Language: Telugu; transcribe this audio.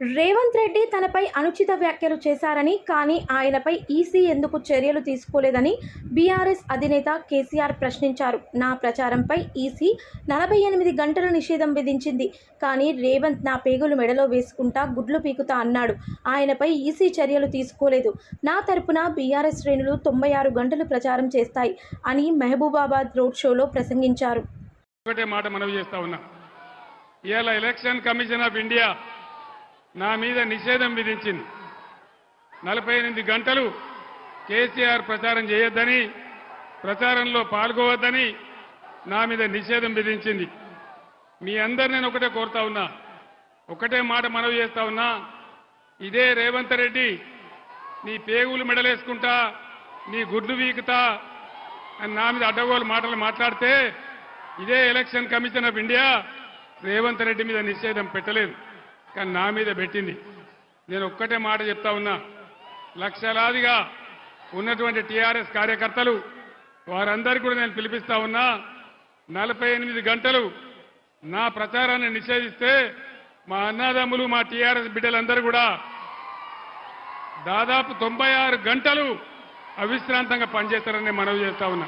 రేవంత్ రెడ్డి తనపై అనుచిత వ్యాఖ్యలు చేశారని కానీ ఆయనపై ఈసీ ఎందుకు చర్యలు తీసుకోలేదని బీఆర్ఎస్ అధినేత కేసీఆర్ ప్రశ్నించారు. నా ప్రచారంపై ఈసీ నలభై ఎనిమిది గంటల నిషేధం విధించింది. కానీ రేవంత్ నా పేగులు మెడలో వేసుకుంటా గుడ్లు పీకుతా అన్నాడు. ఆయనపై ఈసీ చర్యలు తీసుకోలేదు. నా తరపున బీఆర్ఎస్ శ్రేణులు తొంభై ఆరు గంటలు ప్రచారం చేస్తాయి అని మహబూబాబాద్ రోడ్ షోలో ప్రసంగించారు. ఒకటే మాట మనవి చేస్తా ఉన్నా. ఇవాళ ఎలక్షన్ కమిషన్ ఆఫ్ ఇండియా నా మీద నిషేధం విధించింది. నలభై ఎనిమిది గంటలు కేసీఆర్ ప్రచారం చేయొద్దని ప్రచారంలో పాల్గొవద్దని నా మీద నిషేధం విధించింది. మీ అందరు నేను ఒకటే కోరుతా ఉన్నా ఒకటే మాట మనవి చేస్తా ఉన్నా ఇదే రేవంత్ రెడ్డి నీ పేగులు మెడలేసుకుంటా నీ గుడ్లు వీకుతా అని నా మీద అడ్డగోలు మాటలు మాట్లాడితే ఇదే election commission of India Revanth Reddy మీద నిషేధం పెట్టలేదు. కానీ నా మీద పెట్టింది. నేను ఒక్కటే మాట చెప్తా ఉన్నా. లక్షలాదిగా ఉన్నటువంటి టీఆర్ఎస్ కార్యకర్తలు వారందరికీ కూడా నేను పిలిపిస్తా ఉన్నా నలభై ఎనిమిది గంటలు నా ప్రచారాన్ని నిషేధిస్తే మా అన్నదమ్ములు మా టీఆర్ఎస్ బిడ్డలందరూ కూడా దాదాపు తొంభై ఆరు గంటలు అవిశ్రాంతంగా పనిచేస్తారని మనవి చేస్తా ఉన్నా.